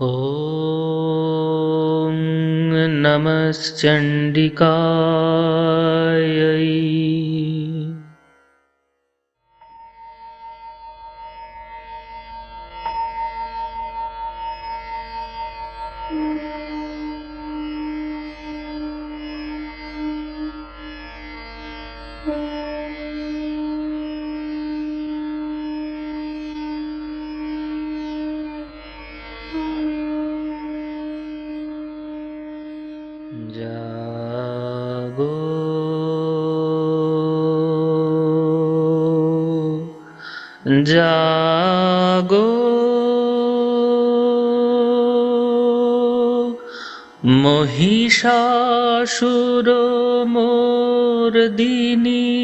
ॐ नमश्चण्डिका জাগো। মহিষাসুর মোর দিনী।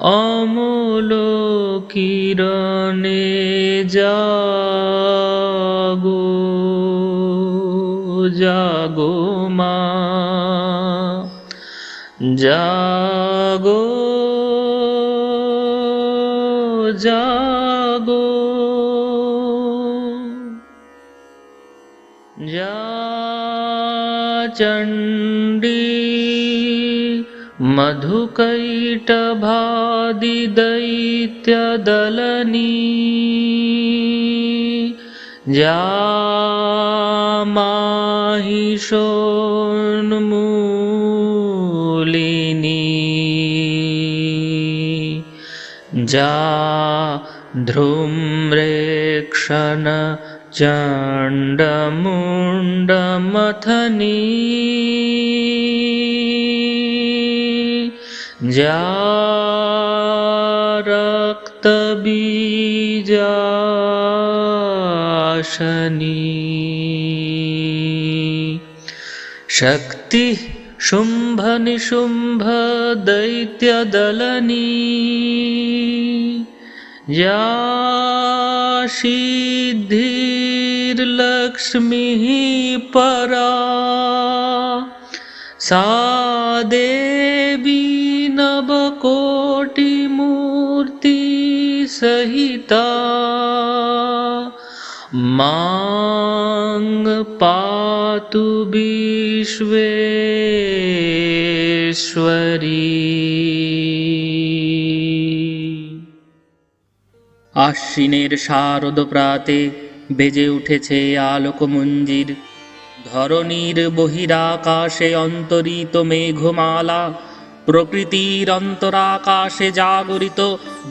অমূল কিরণে জাগো জাগো মা জাগো जागो। जा चण्डी मधुकैटभादि जा माहिषोन्मु ध्रुम्रेक्षण चण्डमुण्डमथनी। जा रक्तबीजाशनी। शक्तिः शुम्भनिशुम्भ दैत्यदलनी या सिद्धिर्लक्ष्मीः परा। सा देवी नवकोटिमूर्तिसहिता मां पातु विश्वेश्वरी আশ্বিনের শারদ প্রাতে বেজে উঠেছে আলোকমঞ্জির ধরণীর বহিরাকাশে অন্তরিত মেঘমালা প্রকৃতির অন্তরাকাশে জাগরিত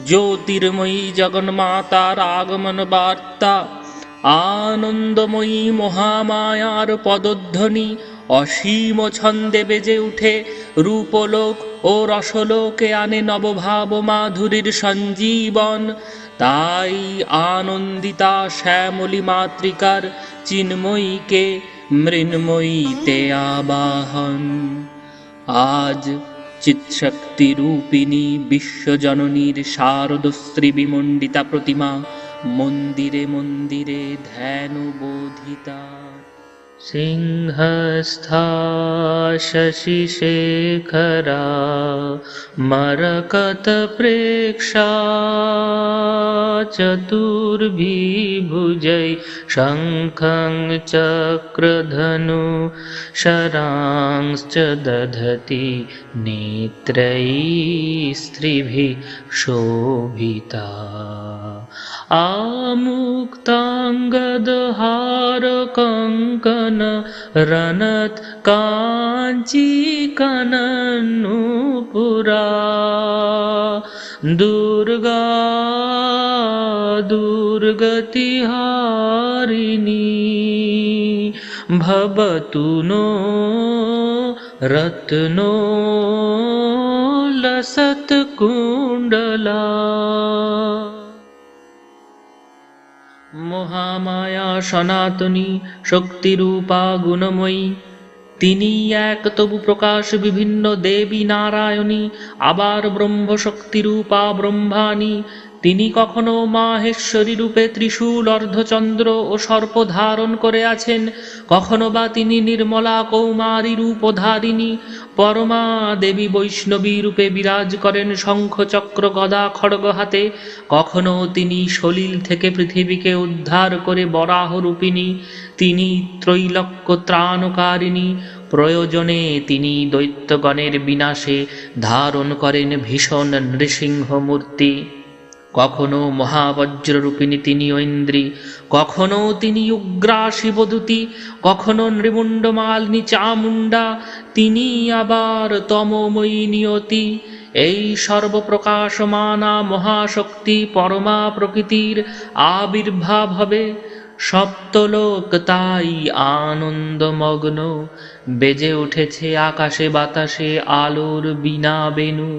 জ্যোতির্ময়ী জগন্মাতার আগমন বার্তা আনন্দময়ী মহামায়ার পদধ্বনি অসীম ছন্দে বেজে উঠে। রূপলোক ও রসলোকে আনে নবভাব মাধুরীর সঞ্জীবন। তাই আনন্দিতা শ্যামলী মাতৃকার চিন্ময়ীকে মৃন্ময়ীতে আবাহন। আজ চিৎশক্তি রূপিণী বিশ্বজননীর শারদশ্রী বিমণ্ডিতা প্রতিমা মন্দিরে মন্দিরে ধ্যান বোধিতা सिंहस्था शशिशेखरा मरकतप्रेक्षा चतुर्भिभुजै शङ्खं चक्रधनु शरांश्च दधति नेत्रैः स्त्रिभिः शोभिता आमुक्ताङ्गदहारकङ्कन रनत् काञ्चीकनन्नुपुरा दुर्गा दुर्गतिहारिणी भवतु नो रत्नो लसत्कुण्डला মহামায়া সনাতনী শক্তিরূপা গুণময়ী। তিনি এক তবু প্রকাশ বিভিন্ন দেবী নারায়ণী আবার ব্রহ্মশক্তিরূপা ব্রহ্মাণী। তিনি কখনো মাহেশ্বরী রূপে ত্রিশূল অর্ধচন্দ্র ও সর্প ধারণ করে আছেন, কখনো বা তিনি নির্মলা কৌমারী রূপধারিণী পরমা দেবী বৈষ্ণবী রূপে বিরাজ করেন শঙ্খ চক্র গদা খড়গ হাতে, কখনো তিনি সলিল থেকে পৃথিবীকে উদ্ধার করে বরাহ রূপিণী, তিনি ত্রৈলক্য ত্রাণকারিণী, প্রয়োজনে তিনি দৈত্যগণের বিনাশে ধারণ করেন ভীষণ নৃসিংহ মূর্তি কখনো মহাবজ্ররূপিণী তিনি ঐন্দ্রী কখনো তিনি উগ্রা শিবদূতি কখনো নৃমুণ্ডমালিনী চামুণ্ডা, তিনি আবার তমময়ী নিয়তি এই সর্বপ্রকাশমানা মহাশক্তি পরমা প্রকৃতির আবির্ভাব হবে। সপ্তলোক তাই আনন্দমগ্ন, বেজে উঠেছে আকাশে বাতাসে আলোর বিনা বেনু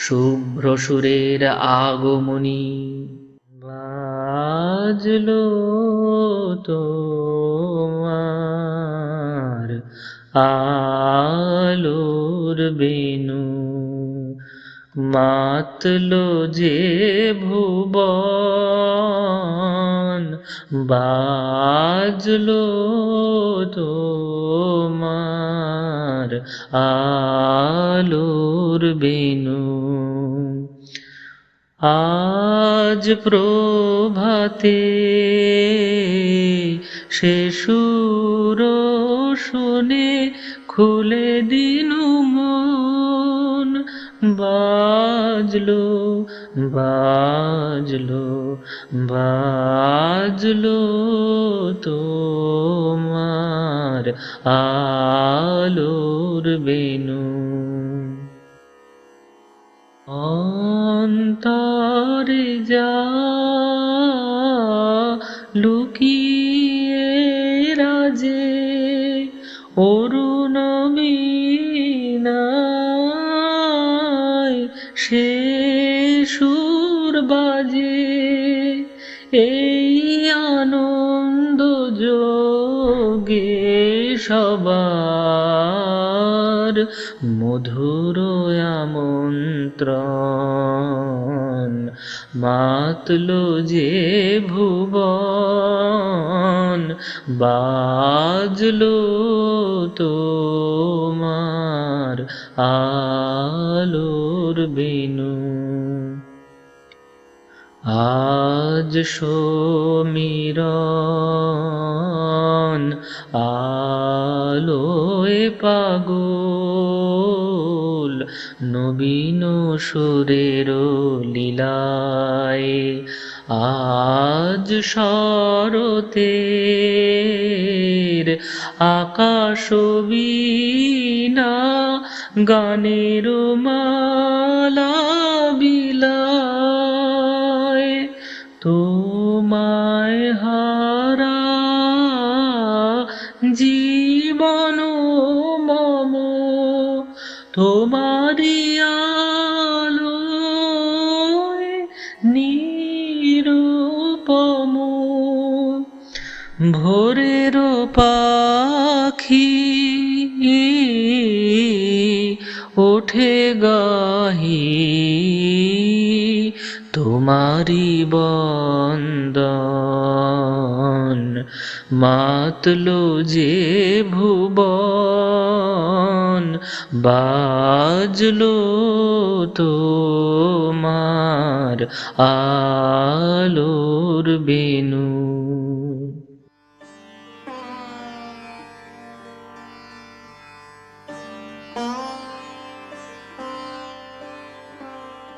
শুভ্র সুরের আগমনী। বাজলো তোমার আলোর বেনু মাতলো যে ভুবন বাজলো তোমার আলোর বেনু আজ প্রভাতে সে সুর শুনে খুলে দিনু মন। বাজলো বাজলো বাজলো তোমার আলোর বেনু অন্তরে যা লুকিয়ে রাজে অরুণ সে সুর বাজে। এই আনন্দ যোগে সবার মধুর আমন্ত্রণ। মাতলো যে ভুবন বাজলো তোমার আলোর বেনু আজ সমীরণ আলোয় পাগল নবীন সুরের লীলায় আজ শরতের আকাশ বীণা গানের মালা বিলায়। তোমায় হারা জীবন মম তোমারি ভোরের পাখি ওঠে গাহি তোমারি বন্দন। মাতলো যে ভুবন বাজলো তোমার আলোর বেনু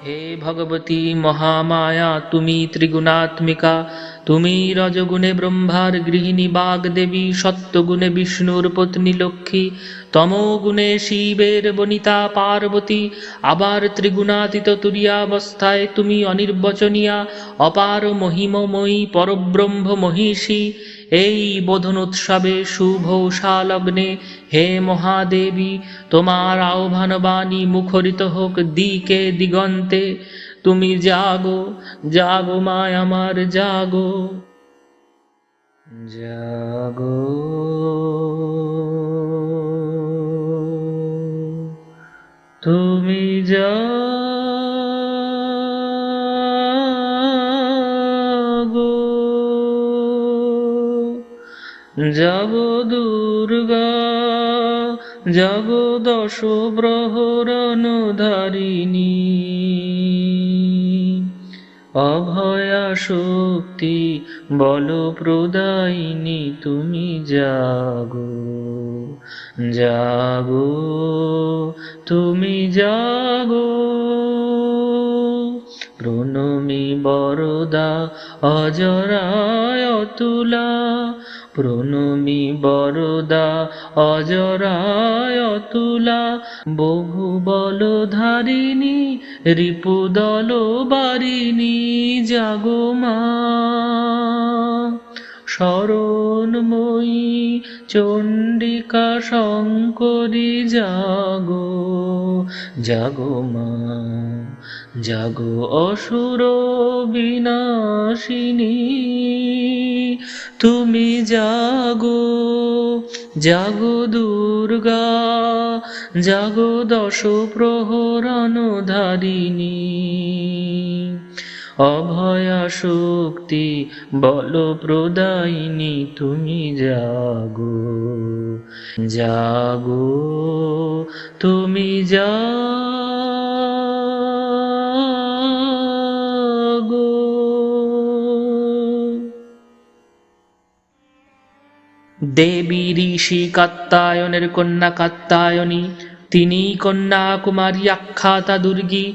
হে ভগবতী মহামায়া তুমি ত্রিগুণাত্মিকা তুমি রজগুণে ব্রহ্মার গৃহিণী বাগদেবী, সত্যগুণে বিষ্ণুর পত্নী লক্ষ্মী, তমগুণে শিবের বনিতা পার্বতী, আবার ত্রিগুণাতীত তুরিয়াবস্থায় তুমি অনির্বচনীয়া, অপার মহিমময়ী, পরব্রহ্ম মহিষী। এই বোধন উৎসবে শুভ লগ্নে হে মহাদেবী, তোমার আহ্বান বাণী মুখরিত হোক দিকে দিগন্তে। তুমি জাগো জাগো মায় আমার, জাগো। জাগো। তুমি জাগো। যাগো দুর্গা, জাগো দশ ব্রহরণ ধারিণী অভয়া শক্তি বল প্রদায়িনী তুমি জাগো জাগো তুমি জাগো। প্রণমী বরদা অজরায় তুলা প্রণমী বরদা, অজরায় তুলা, বহু বল ধারিণী রিপুদল বারিণী, জাগো মা। শরণময়ী চণ্ডিকা শঙ্করী, জাগো জাগো মা। জাগো অসুর বিনাশিনী তুমি জাগো জাগো দুর্গা, জাগো দশ প্রহরণ ধারিণী অভয়া শক্তি বল প্রদায়িনী তুমি জাগো জাগো, তুমি জাগো। দেবী ঋষি কাত্তায়নের কন্যা কাত্তায়নী তিনি কন্যাকুমারী আখ্যাতা দুর্গী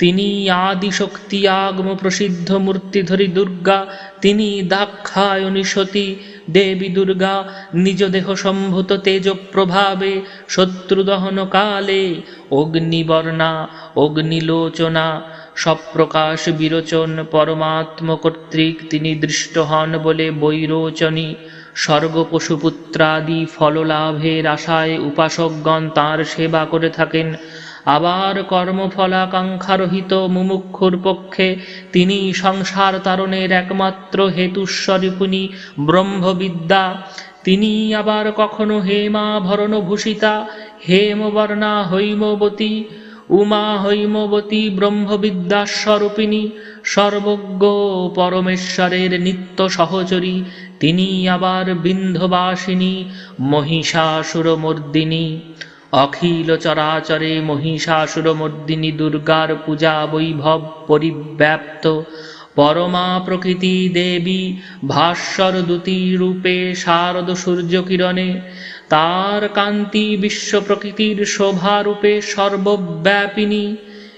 তিনি আদিশক্তি আগম প্রসিদ্ধ মূর্তিধরী দুর্গা তিনি দাক্ষায়নী সতী, দেবী দুর্গা, নিজ দেহ সম্ভূত তেজ প্রভাবে, শত্রুদহন কালে, অগ্নিবর্ণা, অগ্নিলোচনা, সপ্রকাশ বিরোচন পরমাত্ম কর্তৃক তিনি দৃষ্ট হন বলে বৈরোচনী। স্বর্গ পশুপুত্রাদি ফললাভের আশায় উপাসকগণ তাঁর সেবা করে থাকেন। আবার কর্মফলাকাঙ্ক্ষারহিত মুমুক্ষুর পক্ষে তিনি সংসার তারণের একমাত্র হেতুস্বরূপিণী ব্রহ্মবিদ্যা। তিনি আবার কখনো হেমাভরণ ভূষিতা হেমবর্ণা হৈমবতী, উমা হৈমবতী ব্রহ্মবিদ্যাস্বরূপিণী। সর্বজ্ঞ পরমেশ্বরের নিত্য সহচরী তিনি আবার বিন্ধবাসিনী মহিষাসুরমর্দিনী। অখিল চরাচরে মহিষাসুরমর্দিনী দুর্গার পূজা বৈভব পরিব্যাপ্ত। পরমা প্রকৃতি দেবী ভাস্বর রূপে শারদ সূর্যকিরণে তার কান্তি বিশ্ব প্রকৃতির শোভারূপে সর্বব্যাপিনী।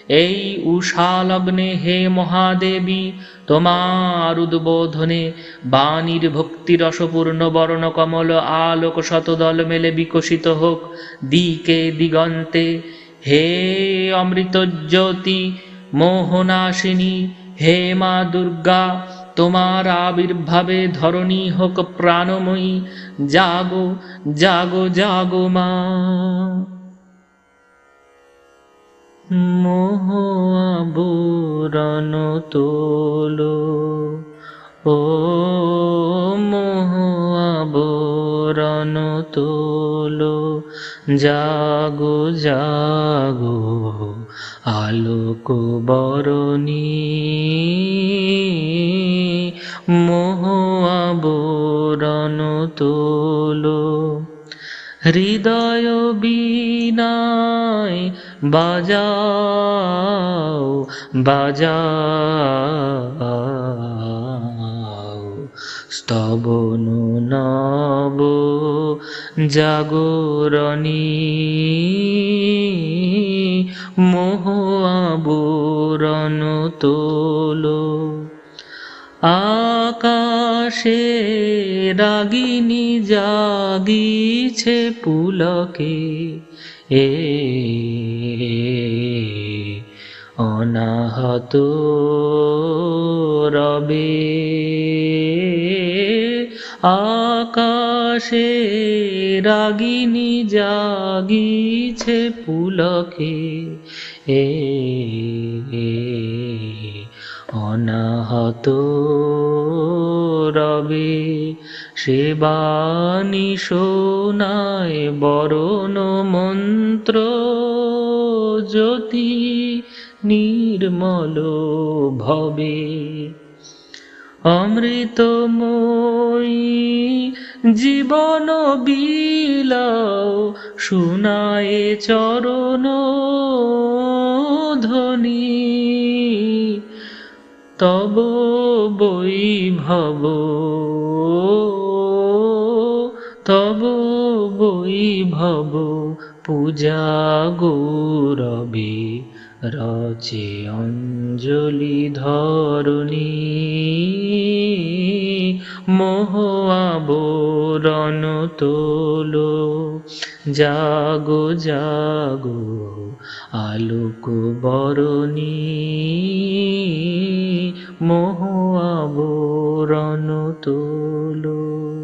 এই উষালগ্নে হে মহাদেবী, তোমার উদ্বোধনে বাণীর ভক্তিরসপূর্ণ বর্ণ কমল আলোক শতদল মেলে বিকশিত হোক দিকে দিগন্তে। হে অমৃতজ্যোতি, মোহনাশিনী, হে মা দুর্গা, তোমার আবির্ভাবে ধরণী হোক প্রাণময়ী। জাগো জাগো জাগো মা। মোহ তোলো। ও মোহ তোলো। জাগো জাগো আলোক বরণী। মোহ তোলো। হৃদয় বীণায় বাজাও বাজাও। স্তবন নব জাগরণী মোহ আবরণ তোলো। আকাশে রাগিনী জাগিছে পুলকে এ অনাহত রবে আকাশে রাগিনী জাগিছে পুলকে এ অনাহত রবে সেবানি শোনায় বরণ মন্ত্র জ্যোতি নির্মল ভবে। অমৃতময়ী জীবন বিলাও শুনায়ে চরণ ধ্বনি। তব বৈভব তব বৈভব পূজা গৌরবে। রচে অঞ্জলি ধরণী মোহ আবরণ তোলো জাগো জাগো আলোক বরণী মোহ আবরণ তোলো।